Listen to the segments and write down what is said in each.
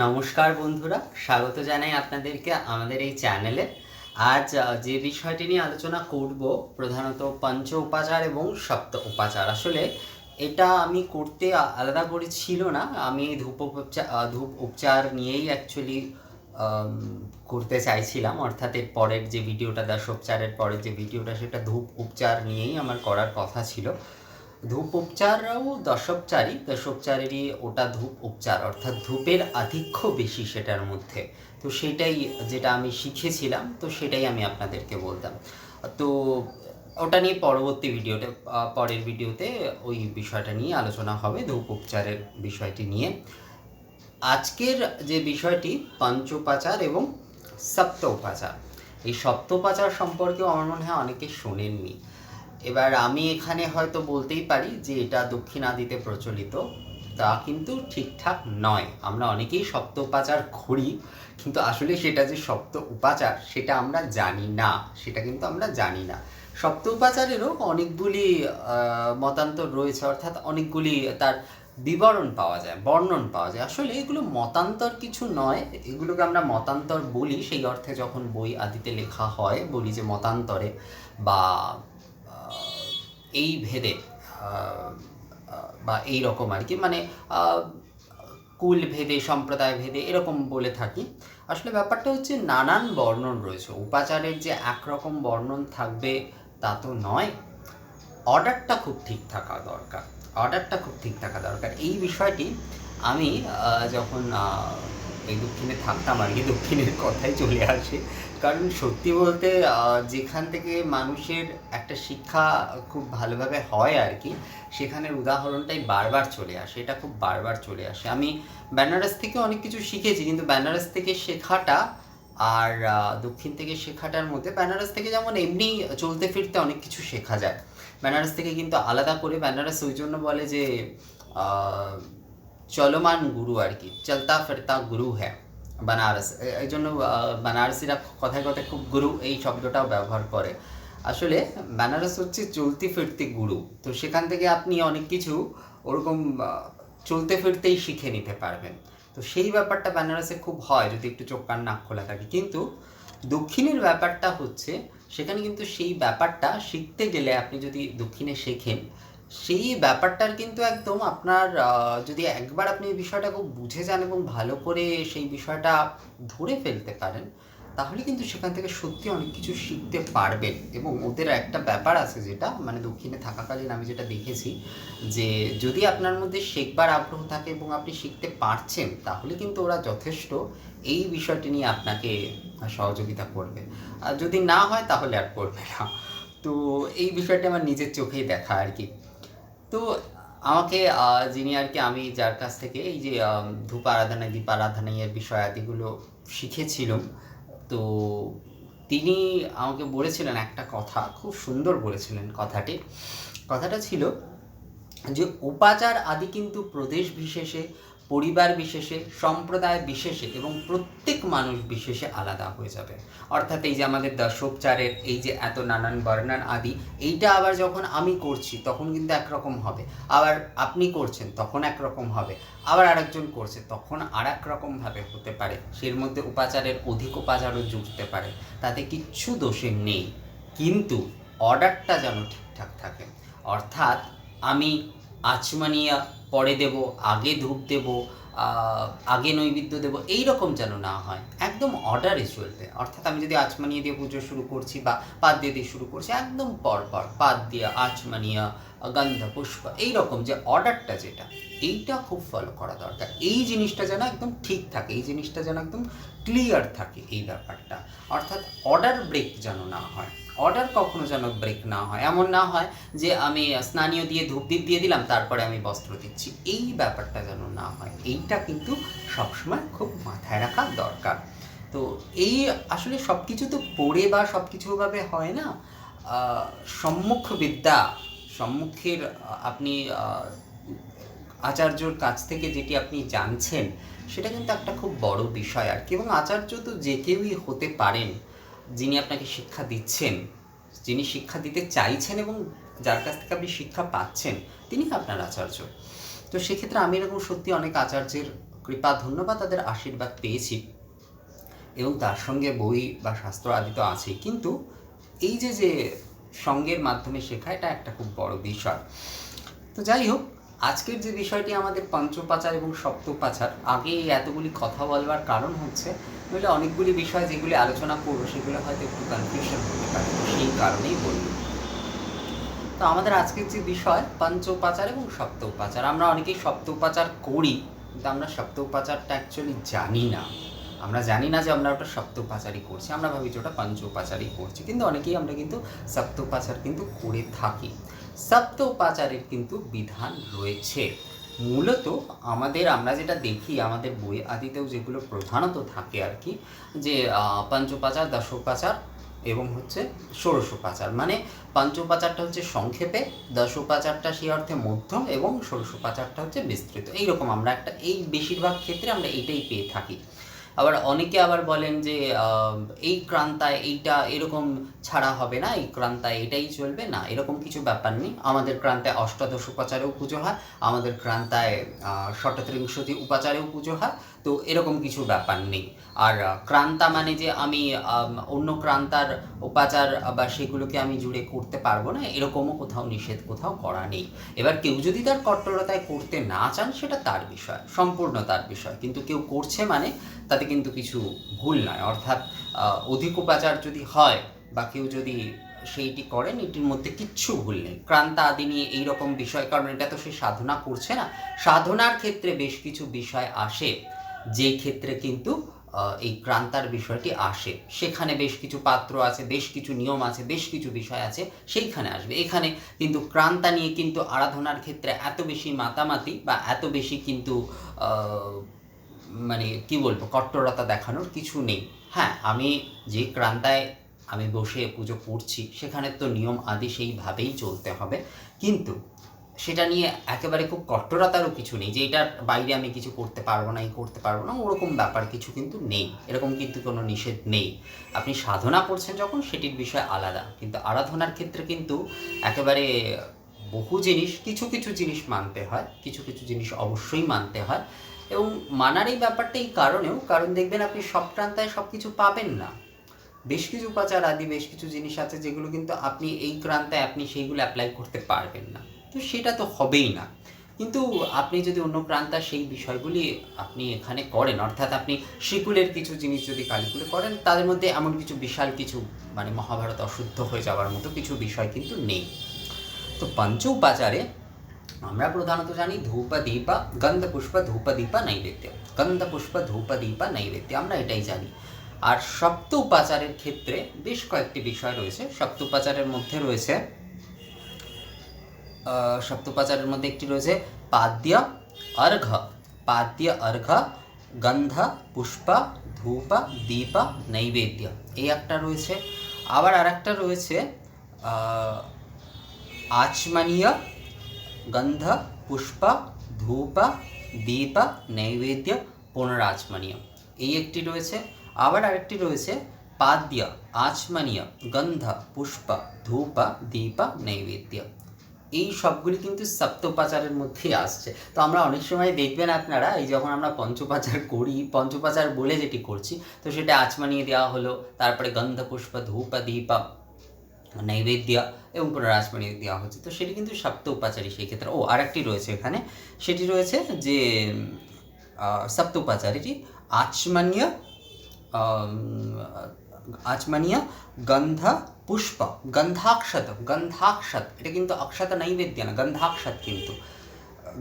নমস্কার বন্ধুরা, স্বাগত জানাই আপনাদেরকে আমাদের এই চ্যানেলে। আজ যে বিষয়টি নিয়ে আলোচনা করব প্রধানত পঞ্চ উপাচার এবং সপ্ত উপাচার। আসলে এটা আমি করতে আলাদা করে ছিল না। আমি ধূপ উপচার ধূপ উপচার নিয়েই অ্যাকচুয়ালি করতে চাইছিলাম। অর্থাৎ এর পরের যে ভিডিওটা, দশোপচারের পরের যে ভিডিওটা, সেটা ধূপ উপচার নিয়েই আমার করার কথা ছিল। ধূপ উপচারও দশোপচারই দশোপচারেরই ওটা ধূপ উপচার অর্থাৎ ধূপের আধিক্য বেশি সেটার মধ্যে। তো সেটাই যেটা আমি শিখেছিলাম, তো সেটাই আমি আপনাদেরকে বলতাম। তো ওটা নিয়ে পরবর্তী ভিডিওতে পরের ভিডিওতে ওই বিষয়টা নিয়ে আলোচনা হবে ধূপ উপচারের বিষয়টি নিয়ে। আজকের যে বিষয়টি, পঞ্চোপাচার এবং সপ্তোপাচার। এই সপ্তোপাচার সম্পর্কেও আমার মনে হয় অনেকে শোনেননি। এবার আমি এখানে হয়তো বলতেই পারি যে এটা দক্ষিণাদিতে প্রচলিত। তা কিন্তু ঠিকঠাক নয়। আমরা অনেকেই সপ্ত উপাচার করি কিন্তু আসলে সেটা যে সপ্ত উপাচার সেটা আমরা জানি না। সেটা কিন্তু আমরা জানি না। সপ্ত উপাচারেরও অনেকগুলি মতান্তর রয়েছে, অর্থাৎ অনেকগুলি তার বিবরণ পাওয়া যায়, বর্ণন পাওয়া যায়। আসলে এগুলো মতান্তর কিছু নয়। এগুলোকে আমরা মতান্তর বলি। সেই অর্থে যখন বই আদিতে লেখা হয়, বলি যে মতান্তরে বা এই ভেদে বা এই রকম আর কি মানে কুল ভেদে, সম্প্রদায় ভেদে এরকম বলে থাকি। আসলে ব্যাপারটা হচ্ছে নানান বর্ণন রয়েছে। উপাচারের যে একরকম বর্ণন থাকবে তা তো নয়। অর্ডারটা খুব ঠিক থাকা দরকার। অর্ডারটা খুব ঠিক থাকা দরকার। এই বিষয়টি আমি যখন এই দক্ষিণে থাকতাম আর কি, দক্ষিণের কথাই চলে আসে। কারণ সত্যি বলতে যেখান থেকে মানুষের একটা শিক্ষা খুব ভালোভাবে হয় আর কি, সেখানের উদাহরণটাই বারবার চলে আসে, এটা খুব বারবার চলে আসে। আমি বেনারস থেকে অনেক কিছু শিখেছি, কিন্তু বেনারস থেকে শেখাটা আর দক্ষিণ থেকে শেখাটার মধ্যে বেনারস থেকে যেমন এমনি চলতে ফিরতে অনেক কিছু শেখা যায়। বেনারস থেকে কিন্তু আলাদা করে বেনারস ওই জন্য বলে যে চলমান গুরু আর কি, চলতা ফিরতা গুরু হ্যাঁ বানারস। এই জন্য বানারসিরা কথায় কথায় খুব গুরু এই শব্দটাও ব্যবহার করে। আসলে বেনারস হচ্ছে চলতি ফিরতি গুরু। তো সেখান থেকে আপনি অনেক কিছু ওরকম চলতে ফিরতেই শিখে নিতে পারবেন। তো সেই ব্যাপারটা বেনারসে খুব হয় যদি একটু চোখ কান নাক খোলা থাকে। কিন্তু দক্ষিণের ব্যাপারটা হচ্ছে, সেখানে কিন্তু সেই ব্যাপারটা শিখতে গেলে আপনি যদি দক্ষিণে শেখেন সেই ব্যাপারটার কিন্তু একদম আপনার যদি একবার আপনি এই বিষয়টা খুব বুঝে যান এবং ভালো করে সেই বিষয়টা ধরে ফেলতে পারেন, তাহলে কিন্তু সেখান থেকে সত্যি অনেক কিছু শিখতে পারবেন। এবং ওদের একটা ব্যাপার আছে যেটা মানে দক্ষিণে থাকাকালীন আমি যেটা দেখেছি, যে যদি আপনার মধ্যে শেখবার আগ্রহ থাকে এবং আপনি শিখতে পারছেন, তাহলে কিন্তু ওরা যথেষ্ট এই বিষয়টি নিয়ে আপনাকে সহযোগিতা করবে। আর যদি না হয়, তাহলে আর করবে না। তো এই বিষয়টা আমার নিজের চোখেই দেখা আর কি। তো আমাকে যিনি আর কি আমি যার কাছ থেকে এই যে ধূপ আরাধনা, দীপ আরাধনা এর বিষয় আদিগুলো শিখেছিলাম, তো তিনি আমাকে বলেছিলেন একটা কথা, খুব সুন্দর বলেছিলেন কথাটি। কথাটা ছিল যে, উপাচার আদি কিন্তু প্রদেশ বিশেষে পরিবার বিশেষে, সম্প্রদায় বিশেষে এবং প্রত্যেক মানুষ বিশেষে আলাদা হয়ে যাবে। অর্থাৎ এই যে আমাদের দশোপচারের এই যে এত নানান বর্ণান আদি, এইটা আবার যখন আমি করছি, তখন কিন্তু একরকম হবে। আবার আপনি করছেন, তখন একরকম হবে। আবার আরেকজন করছে, তখন আর এক রকমভাবে হতে পারে। সের মধ্যে উপাচারের অধিক উপাচারও জুটতে পারে। তাতে কিচ্ছু দোষের নেই। কিন্তু অর্ডারটা যেন ঠিকঠাক থাকে। অর্থাৎ আমি আচমানিয়া পরে দেব, আগে ধূপ দেব আগে নৈবেদ্য দেব, এই রকম যেন না হয়। একদম অর্ডারে চলবে অর্থাৎ আমি যদি আচমানিয়া দিয়ে পুজো শুরু করছি বা পাত দিয়ে দিয়ে শুরু করছি, একদম পর পর পাত দিয়া আচমানিয়া, গন্ধ, পুষ্প, এই রকম যে অর্ডারটা যেটা, এইটা খুব ফলো করা দরকার। এই জিনিসটা যেন একদম ঠিক থাকে, এই জিনিসটা যেন একদম ক্লিয়ার থাকে এই ব্যাপারটা। অর্থাৎ অর্ডার ব্রেক যেন না হয়। অর্ডার কখনো যেন ব্রেক না হয়। এমন না হয় যে আমি স্নানীয় দিয়ে ধূপ দ্বীপ দিয়ে দিলাম, তারপরে আমি বস্ত্র দিচ্ছি। এই ব্যাপারটা যেন না হয়। এইটা কিন্তু সবসময় খুব মাথায় রাখা দরকার। তো এই আসলে সব কিছু তো পড়ে বা সব কিছুভাবে হয় না। সম্মুখ বিদ্যা, সম্মুখের, আপনি আচার্যর কাছ থেকে যেটি আপনি জানছেন, সেটা কিন্তু একটা খুব বড় বিষয় আর কি। এবং আচার্য তো যে কেউই হতে পারেন। যিনি আপনাকে শিক্ষা দিচ্ছেন, যিনি শিক্ষা দিতে চাইছেন এবং যার কাছ থেকে আপনি শিক্ষা পাচ্ছেন, তিনি আপনার আচার্য। তো সেক্ষেত্রে আমি এরকম সত্যি অনেক আচার্যের কৃপা, ধন্যবাদ তাদের আশীর্বাদ পেয়েছি এবং তার সঙ্গে বই বা শাস্ত্র আদি তো আছেই। কিন্তু এই যে যে সঙ্গের মাধ্যমে শেখা, এটা একটা খুব বড় বিষয়। তো যাই হোক আজকের যে বিষয়টি আমাদের পঞ্চপাচার এবং সপ্তপাচার আগে এতগুলি কথা বলবার কারণ হচ্ছে, নইলে অনেকগুলি বিষয় যেগুলি আলোচনা করব সেগুলো হয়তো একটু কনফিউশন হতে পারে সেই কারণেই বলব। তো আমাদের আজকের যে বিষয় পঞ্চোপাচার এবং সপ্তোপাচার আমরা অনেকেই সপ্তোপাচার করি, কিন্তু আমরা সপ্তোপাচারটা অ্যাকচুয়ালি জানি না। আমরা জানি না যে আমরা ওটা সপ্তোপাচারই করছি, আমরা ভাবি যে ওটা পঞ্চোপাচারই করছি, কিন্তু অনেকেই আমরা কিন্তু সপ্তোপাচার কিন্তু করে থাকি। সপ্তোপাচারের কিন্তু বিধান রয়েছে। মূলত আমাদের, আমরা যেটা দেখি, আমাদের বই আদিতেও যেগুলো প্রধানত থাকে আর কি, যে পঞ্চোপাচার, দশোপাচার এবং হচ্ছে ষোড়শোপাচার। মানে পঞ্চোপাচারটা হচ্ছে সংক্ষেপে, দশোপাচারটা সেই অর্থে মধ্যম এবং ষোড়শোপাচারটা হচ্ছে বিস্তৃত। এইরকম আমরা একটা, এই বেশিরভাগ ক্ষেত্রে আমরা এটাই পেয়ে থাকি। আবার অনেকে আবার বলেন যে এই ক্রান্তায় এইটা এরকম ছাড়া হবে না, এই ক্রান্তায় এটাই চলবে। না, এরকম কিছু ব্যাপার নেই। আমাদের ক্রান্তায় অষ্টাদশ উপাচারেও পুজো হয়, আমাদের ক্রান্তায় ষটত্রিংশতি উপাচারেও পুজো হয়, তো এরকম কিছু ব্যাপার নেই। আর ক্রান্তা মানে যে আমি, অন্য ক্রান্তার উপাচার বা সেগুলোকে আমি জুড়ে করতে পারব না, এরকমও কোথাও নিষেধ কোথাও করা নেই। এবার কেউ যদি তার কট্টরতায় করতে না চান, সেটা তার বিষয়, সম্পূর্ণ তার বিষয়। কিন্তু কেউ করছে মানে তাতে কিন্তু কিছু ভুল নয়। অর্থাৎ আহ, অধিক উপাচার যদি হয় বা কেউ যদি সেইটি করেন এটির মধ্যে কিচ্ছু ভুল নেই। ক্রান্তা আদি নিয়ে এইরকম বিষয় কারণ এটা তো সে সাধনা করছে না। সাধনার ক্ষেত্রে বেশ কিছু বিষয় আসে যে ক্ষেত্রে কিন্তু এই ক্রান্তার বিষয়টি আসে। সেখানে বেশ কিছু পাত্র আছে বেশ কিছু নিয়ম আছে বেশ কিছু বিষয় আছে সেইখানে আসবে। এখানে কিন্তু ক্রান্তা নিয়ে কিন্তু আরাধনার ক্ষেত্রে এত বেশি মাতামাতি বা এত বেশি কিন্তু মানে কি বলব, কট্টরতা দেখানোর কিছু নেই। হ্যাঁ আমি যে ক্রান্তায় আমি বসে পুজো করছি, সেখানে তো নিয়ম আদি সেইভাবেই চলতে হবে। কিন্তু সেটা নিয়ে একেবারে খুব কট্টরতারও কিছু নেই যে এটার বাইরে আমি কিছু করতে পারব না, এই করতে পারব না, ওরকম ব্যাপার কিছু কিন্তু নেই। এরকম কিন্তু কোনো নিষেধ নেই। আপনি সাধনা করছেন যখন, সেটির বিষয় আলাদা। কিন্তু আরাধনার ক্ষেত্রে কিন্তু একেবারে বহু জিনিস, কিছু কিছু জিনিস মানতে হয়, কিছু কিছু জিনিস অবশ্যই মানতে হয়। এবং মানার এই ব্যাপারটা এই কারণেও, কারণ দেখবেন আপনি সব প্রান্তায় সব কিছু পাবেন না। বেশ কিছু উপাচার আদি, বেশ কিছু জিনিস আছে যেগুলো কিন্তু আপনি এই ক্রান্তায় আপনি সেইগুলো অ্যাপ্লাই করতে পারবেন না। তো সেটা তো হবেই না। কিন্তু আপনি যদি অন্য প্রান্তার সেই বিষয়গুলি আপনি এখানে করেন, অর্থাৎ আপনি শিকুলের কিছু জিনিস যদি কালিকুলে করেন তাদের মধ্যে এমন কিছু বিশাল কিছু মানে মহাভারত অশুদ্ধ হয়ে যাওয়ার মতো কিছু বিষয় কিন্তু নেই। তো পঞ্চ উপাচারে আমরা প্রধানত জানি ধূপ দীপা গন্ধ পুষ্প ধূপ দীপা নৈবেদ্য। গন্ধ পুষ্প ধূপ দীপা নৈবেদ্য আমরা এটাই জানি। আর সপ্ত উপাচারের ক্ষেত্রে বেশ কয়েকটি বিষয় রয়েছে। সপ্ত উপাচারের মধ্যে রয়েছে সপ্তোপাচারের মধ্যে একটি রয়েছে পাদ্য অর্ঘ পাদ্য অর্ঘ গন্ধ পুষ্প ধূপ দীপ নৈবেদ্য। এই একটা রয়েছে। আবার আরেকটা রয়েছে আহ, আচমনীয় গন্ধ পুষ্প ধূপ দীপ নৈবেদ্য পুনরাচমনীয় এই একটি রয়েছে। আবার আরেকটি রয়েছে, পাদ্য আচমনীয় গন্ধ, পুষ্প, ধূপ, দীপ, নৈবেদ্য। এই সবগুলি কিন্তু সপ্তপাচারের মধ্যেই আসছে। তো আমরা অনেক সময় দেখবেন আপনারা, এই যখন আমরা পঞ্চপাচার করি, পঞ্চপাচার বলে যেটি করছি, তো সেটা আচমানিয়ে দেওয়া হলো, তারপরে গন্ধ, পুষ্প, ধূপ, দীপ নৈবেদ্য এবং পুনরাজমানি দেওয়া হচ্ছে। তো সেটি কিন্তু সপ্ত উপাচারী সেই ক্ষেত্রে। ও, আরেকটি রয়েছে এখানে। সেটি রয়েছে যে সপ্ত উপাচারীটি আচমান্য আচমানীয় গন্ধ পুষ্প, গন্ধাক্ষত গন্ধাক্ষত। এটা কিন্তু অক্ষত নৈবেদ্য না, গন্ধাক্ষত কিন্তু।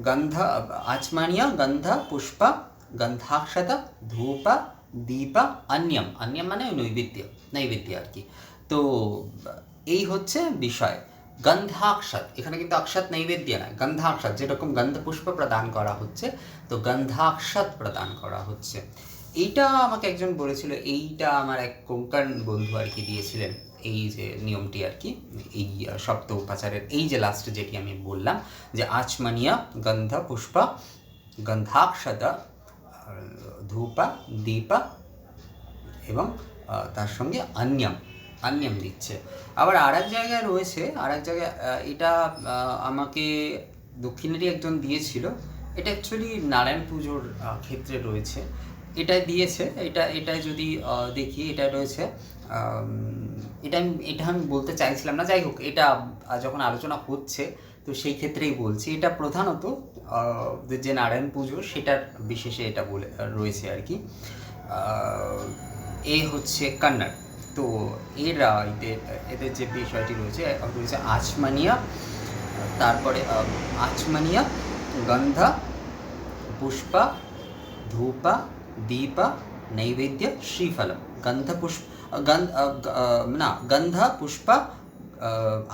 গন্ধ, আচমানীয় গন্ধ পুষ্প, গন্ধাক্ষত ধূপ, দীপ, অন্যম। অন্যম মানে নৈবেদ্য নৈবেদ্য আর কি। তো এই হচ্ছে বিষয়। গন্ধাক্ষত, এখানে কিন্তু অক্ষত নৈবেদ্য না গন্ধাক্ষত, যেরকম গন্ধ পুষ্প প্রদান করা হচ্ছে, তো গন্ধাক্ষত প্রদান করা হচ্ছে। এইটা আমাকে একজন বলেছিল, এইটা আমার এক কোঙ্কণ বন্ধু আর কি দিয়েছিলেন, এই যে নিয়মটি আর কি, এই সপ্ত উপাচারের, এই যে লাস্টে যেটি আমি বললাম, যে আচমানিয়া গন্ধ পুষ্প গন্ধাক্ষত, ধূপা, দীপা, এবং তার সঙ্গে অন্যম। অন্যম দিচ্ছে। আবার আর এক জায়গায় রয়েছে আর এক জায়গায় এটা আমাকে দক্ষিণেরই একজন দিয়েছিল। এটা অ্যাকচুয়ালি নারায়ণ পুজোর ক্ষেত্রে রয়েছে। এটা দিয়েছে, এটা এটা যদি দেখি, এটা রয়েছে এটা আমি এটা আমি বলতে চাইছিলাম না। যাই হোক, এটা যখন আলোচনা হচ্ছে, তো সেই ক্ষেত্রেই বলছি। এটা প্রধানত যে নারায়ণ পুজো, সেটার বিশেষে এটা বলে, রয়েছে আর কি। এ হচ্ছে কন্নড় তো এরা এদের এদের যে বিষয়টি রয়েছে রয়েছে আচমানিয়া, তারপরে আচমানিয়া, গন্ধা, পুষ্পা, ধূপা, দীপা, নৈবেদ্য, শ্রীফলম। গন্ধ পুষ্প, গন্ধ না, গন্ধ, পুষ্পা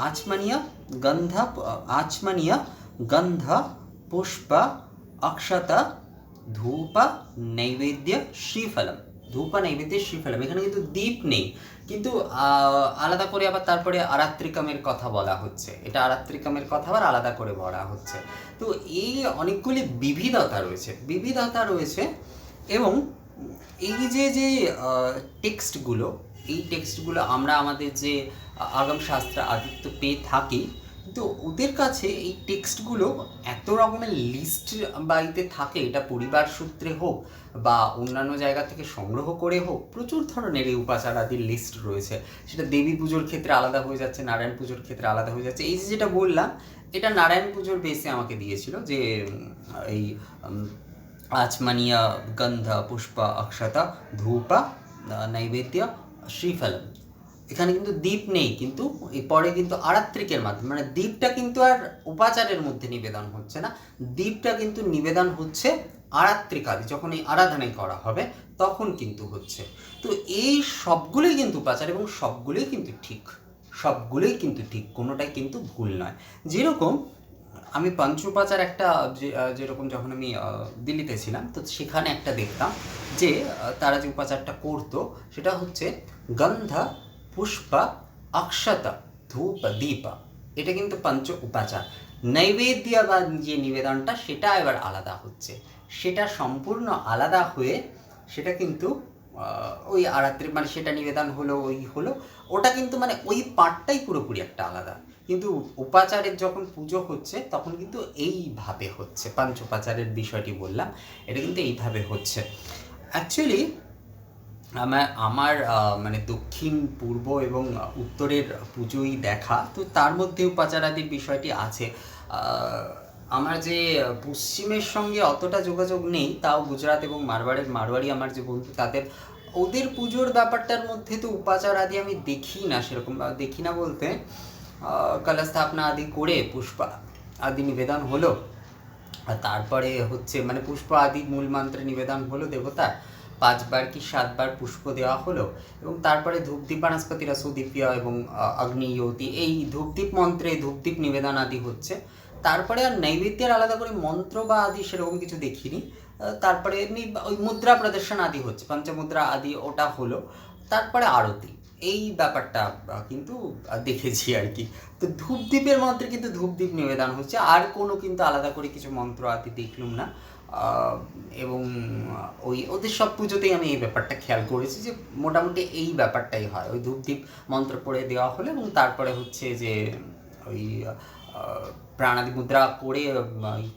আচমনীয়, গন্ধ আচমনীয়, গন্ধ, পুষ্প, অক্ষত, ধূপ, নৈবেদ্য, শ্রীফলম। ধূপ নৈবেদ্য শ্রীফলম এখানে কিন্তু দীপ নেই। কিন্তু আলাদা করে আবার তারপরে আরাত্রিকামের কথা বলা হচ্ছে। এটা আরাত্রিকামের কথা আবার আলাদা করে বলা হচ্ছে। তো এই অনেকগুলি বিবিধতা রয়েছে। বিবিধতা রয়েছে এবং এই যে যে টেক্সটগুলো, এই টেক্সটগুলো আমরা আমাদের যে আগাম শাস্ত্র আদিত্য পেয়ে থাকি কিন্তু ওদের কাছে এই টেক্সটগুলো এত রকমের লিস্ট বাড়িতে থাকে, এটা পরিবার সূত্রে হোক বা অন্যান্য জায়গা থেকে সংগ্রহ করে হোক, প্রচুর ধরনের এই উপাচার আদির লিস্ট রয়েছে। সেটা দেবী পুজোর ক্ষেত্রে আলাদা হয়ে যাচ্ছে, নারায়ণ পুজোর ক্ষেত্রে আলাদা হয়ে যাচ্ছে। এই যে যেটা বললাম, এটা নারায়ণ পুজোর বেসে আমাকে দিয়েছিল যে এই আচমানিয়া, গন্ধ, পুষ্প, অক্ষতা, ধূপা নৈবেদ্য, শ্রীফলম। এখানে কিন্তু দ্বীপ নেই, কিন্তু পরে কিন্তু আরাত্রিকের মাধ্যমে মানে দ্বীপটা কিন্তু আর উপাচারের মধ্যে নিবেদন হচ্ছে না। দ্বীপটা কিন্তু নিবেদন হচ্ছে আরাত্রিকাদি যখন এই আরাধনায় করা হবে, তখন কিন্তু হচ্ছে। তো এই সবগুলোই কিন্তু উপাচার এবং সবগুলোই কিন্তু ঠিক। সবগুলোই কিন্তু ঠিক, কোনোটাই কিন্তু ভুল নয়। যেরকম আমি পঞ্চোপাচার একটা যেরকম যখন আমি দিল্লিতে ছিলাম, তো সেখানে একটা দেখতাম যে তারা যে উপাচারটা করতো, সেটা হচ্ছে গন্ধা পুষ্প অক্ষতা ধূপ দীপা এটা কিন্তু পঞ্চ উপাচার। নৈবেদ্য বা যে নিবেদনটা, সেটা এবার আলাদা হচ্ছে। সেটা সম্পূর্ণ আলাদা হয়ে সেটা কিন্তু ওই আরাত্রি মানে সেটা নিবেদন হলো, ওই হলো, ওটা কিন্তু মানে ওই পার্টটাই পুরোপুরি একটা আলাদা। কিন্তু উপাচারের যখন পুজো হচ্ছে, তখন কিন্তু এইভাবে হচ্ছে। পাঞ্চোপাচারের বিষয়টি বললাম, এটা কিন্তু এইভাবে হচ্ছে। অ্যাকচুয়ালি আমার আমার মানে দক্ষিণ, পূর্ব এবং উত্তরের পুজোই দেখা। তো তার মধ্যে উপাচারাদির বিষয়টি আছে। আমার যে পশ্চিমের সঙ্গে অতটা যোগাযোগ নেই, তাও গুজরাট এবং মারওয়াড়ের, মারওয়াড়ি আমার যে বন্ধু, তাদের ওদের পুজোর ব্যাপারটার মধ্যে তো উপাচার আদি আমি দেখি না সেরকম দেখি না বলতে। কলস্থাপনা আদি করে পুষ্পা আদি নিবেদন হলো। আর তারপরে হচ্ছে মানে পুষ্প আদি মূল মন্ত্রে নিবেদন হলো দেবতার। পাঁচবার কি সাতবার পুষ্প দেওয়া হলো এবং তারপরে ধূপদীপ বনস্পতিরা সুদীপিয়া এবং অগ্নিয়তি এই ধূপদীপ মন্ত্রে ধূপদীপ নিবেদন আদি হচ্ছে। তারপরে আর নৈবেদ্যের আলাদা করে মন্ত্র বা আদি সেরকম কিছু দেখিনি। তারপরে এমনি ওই মুদ্রা প্রদর্শন আদি হচ্ছে, পঞ্চমুদ্রা আদি ওটা হলো। তারপরে আরতি, এই ব্যাপারটা কিন্তু দেখেছি আর কি তো ধূপদীপের মন্ত্রে কিন্তু ধূপদীপ নিবেদন হচ্ছে, আর কোনো কিন্তু আলাদা করে কিছু মন্ত্র আদি দেখলুম না। এবং ওই ওদের সব পুজোতেই আমি এই ব্যাপারটা খেয়াল করেছি যে মোটামুটি এই ব্যাপারটাই হয়। ওই ধূপদীপ মন্ত্র পড়ে দেওয়া হলো এবং তারপরে হচ্ছে যে ওই প্রাণাদি মুদ্রা করে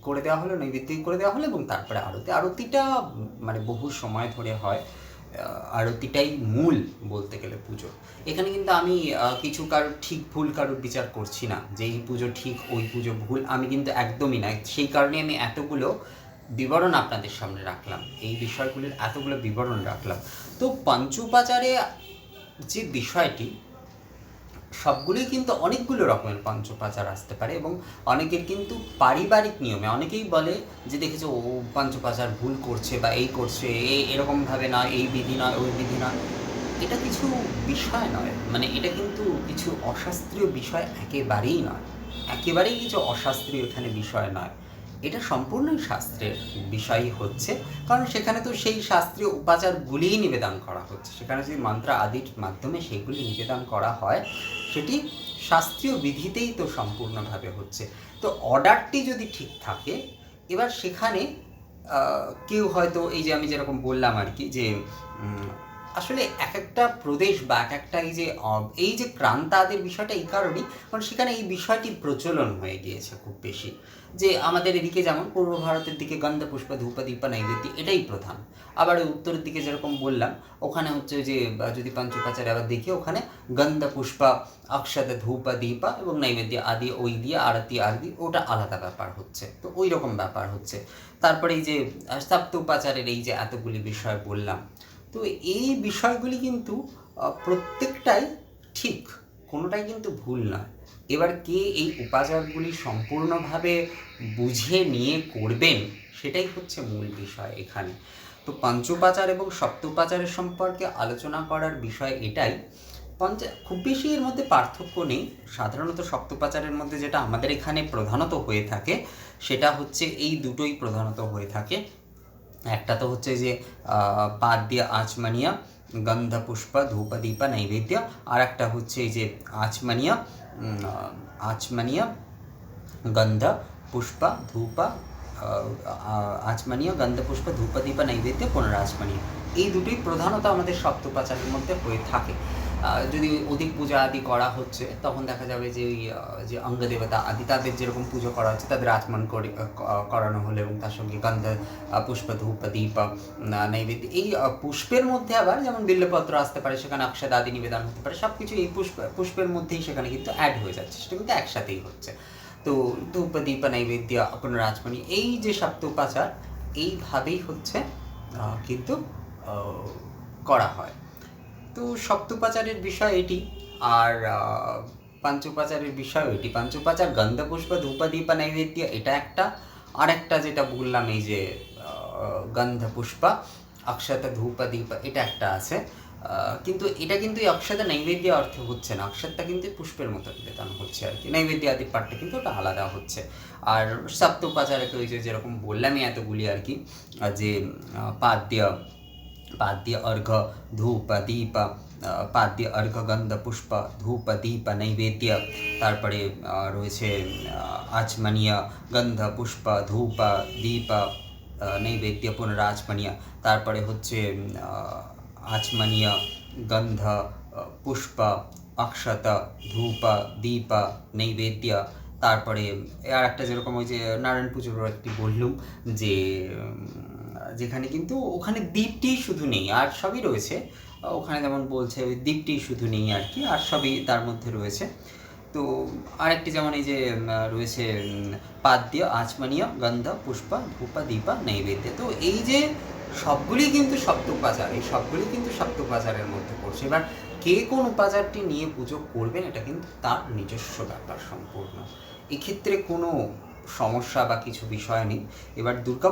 করে দেওয়া হলো নৈবেদ্য করে দেওয়া হলো এবং তারপরে আরতি। আরতিটা মানে বহু সময় ধরে হয়। আরতিটাই মূল বলতে গেলে পুজো। এখানে কিন্তু আমি কিছু কারোর ঠিক ভুল কারোর বিচার করছি না। যে এই পুজো ঠিক, ওই পুজো ভুল, আমি কিন্তু একদমই না। সেই কারণে আমি এতগুলো বিবরণ আপনাদের সামনে রাখলাম। এই বিষয়গুলির এতগুলো বিবরণ রাখলাম। তো পঞ্চোপাচারে যে বিষয়টি, সবগুলোই কিন্তু অনেকগুলো রকমের পঞ্চোপাচার আসতে পারে এবং অনেকের কিন্তু পারিবারিক নিয়মে, অনেকেই বলে যে দেখেছে, ও পঞ্চোপাচার ভুল করছে বা এই করছে এই এরকমভাবে নয়, এই বিধি নয়, ওই বিধি নয়। এটা কিছু বিষয় নয়। মানে এটা কিন্তু কিছু অশাস্ত্রীয় বিষয় একেবারেই নয়। একেবারেই কিছু অশাস্ত্রীয় এখানে বিষয় নয়। এটা সম্পূর্ণই শাস্ত্রের বিষয়ই হচ্ছে। কারণ সেখানে তো সেই শাস্ত্রীয় উপাচারগুলিই নিবেদন করা হচ্ছে। সেখানে যদি মন্ত্র আদির মাধ্যমে সেগুলি নিবেদন করা হয়, সেটি শাস্ত্রীয় বিধিতেই তো সম্পূর্ণভাবে হচ্ছে। তো অর্ডারটি যদি ঠিক থাকে, এবার সেখানে কেউ হয়তো এই যে আমি যেরকম বললাম আর কি যে আসলে এক একটা প্রদেশ বা এক একটা এই যে এই যে ক্রান্তাদের বিষয়টা এই কারণেই কারণ সেখানে এই বিষয়টি প্রচলন হয়ে গিয়েছে খুব বেশি। যে আমাদের এদিকে যেমন পূর্ব ভারতের দিকে গন্ধ, পুষ্প, ধূপ, দীপা, নৈবেদ্য এটাই প্রধান। আবার উত্তরের দিকে যেরকম বললাম, ওখানে হচ্ছে যে যদি পঞ্চপাচারে আবার দেখি, ওখানে গন্ধ, পুষ্পা, অক্ষত, ধূপ, দীপা এবং নৈবেদ্য আদি ওই দিয়ে আরতি আদি ওটা আলাদা ব্যাপার হচ্ছে। তো ওই রকম ব্যাপার হচ্ছে। তারপরে এই যে সপ্তোপাচারের এই যে এতগুলি বিষয় বললাম তো এই বিষয়গুলি কিন্তু প্রত্যেকটাই ঠিক, কোনোটাই কিন্তু ভুল নয়। এবার কে এই উপাচারগুলি সম্পূর্ণভাবে বুঝে নিয়ে করবেন, সেটাই হচ্ছে মূল বিষয় এখানে। তো পঞ্চোপাচার এবং সপ্তোপাচারের সম্পর্কে আলোচনা করার বিষয় এটাই। পঞ্চ, খুব বেশি এর মধ্যে পার্থক্য নেই। সাধারণত সপ্তোপাচারের মধ্যে যেটা আমাদের এখানে প্রধানত হয়ে থাকে, সেটা হচ্ছে এই দুটোই প্রধানত হয়ে থাকে। একটা তো হচ্ছে যে পাদ্য আচমানিয়া গন্ধ পুষ্প ধূপ দীপ নৈবেদ্য আর একটা হচ্ছে এই যে আচমানিয়া আচমানিয়া, গন্ধ, পুষ্প, ধূপ আচমানীয়, গন্ধ, পুষ্প ধূপ দীপ নৈবেদ্য, পুনরাচমানীয়। এই দুটি প্রধানত আমাদের সপ্তপাচারের মধ্যে হয়ে থাকে। যদি অধিক পূজা আদি করা হচ্ছে, তখন দেখা যাবে যে ওই যে অঙ্গ দেবতা আদি তাদের যেরকম পুজো করা হচ্ছে, তাদের আচমন করে করানো হলো এবং তার সঙ্গে গন্ধ পুষ্প, ধূপ, দীপ নৈবেদ্য, এই পুষ্পের মধ্যে আবার যেমন বিল্লপত্র আসতে পারে, সেখানে অক্ষত আদি নিবেদন হতে পারে সব কিছু এই পুষ্প, পুষ্পের মধ্যেই সেখানে কিন্তু অ্যাড হয়ে যাচ্ছে, সেটা কিন্তু একসাথেই হচ্ছে। তো ধূপ, দীপ, নৈবেদ্য কোনো রাজমণি এই যে সপ্তোপাচার, এইভাবেই হচ্ছে কিন্তু করা হয়। তো সপ্তোপাচারের বিষয় এটি আর পঞ্চোপাচারের বিষয় এটি। পঞ্চোপাচার গন্ধপুষ্প ধূপ দীপ নৈবেদ্য এটা একটা। আর একটা যেটা বললাম এই যে আহ, গন্ধ পুষ্প অক্ষত ধূপ দীপ এটা একটা আছে। কিন্তু এটা কিন্তু অক্ষত নৈবেদ্য অর্থে হচ্ছে না। অক্ষতটা কিন্তু পুষ্পের মতো নিবেদন হচ্ছে আর কি। নৈবেদ্য আদি পাঠটা কিন্তু ওটা আলাদা হচ্ছে। আর সপ্তোপাচারে তো ওই যে যেরকম বললামই এতগুলি আর কি যে পাদ্য পাদ্য অর্ঘ ধূপ দীপ পাদ্য অর্ঘ গন্ধ পুষ্প ধূপ দীপ নৈবেদ্য তারপরে রয়েছে আচমনীয় গন্ধ পুষ্প ধূপ দীপ নৈবেদ্য পুনরাচমনীয়। তারপরে হচ্ছে আচমনীয় গন্ধ পুষ্প, অক্ষত ধূপ দীপ নৈবেদ্য। তারপরে, আর একটা যেরকম ওই যে নারায়ণ পুজোর একটি বললুম যে যেখানে কিন্তু ওখানে দ্বীপটি শুধু নেই, আর সবই রয়েছে। ওখানে যেমন বলছে, ওই দ্বীপটি শুধু নেই আর কি, আর সবই তার মধ্যে রয়েছে। তো আরেকটি যেমন এই যে রয়েছে পাদ্য, আচমনীয়, গন্ধ, পুষ্পা, ধূপ, দীপা, নৈবেদ্য। তো এই যে সবগুলি কিন্তু সপ্তোপাচার, এই সবগুলি কিন্তু সপ্তোপাচারের মধ্যে পড়ছে। এবার কে কোন উপাচারটি নিয়ে পুজো করবেন, এটা কিন্তু তার নিজস্ব ব্যাপার সম্পূর্ণ। এক্ষেত্রে কোনো সমস্যা বা কিছু বিষয় নেই। এবার দুর্গা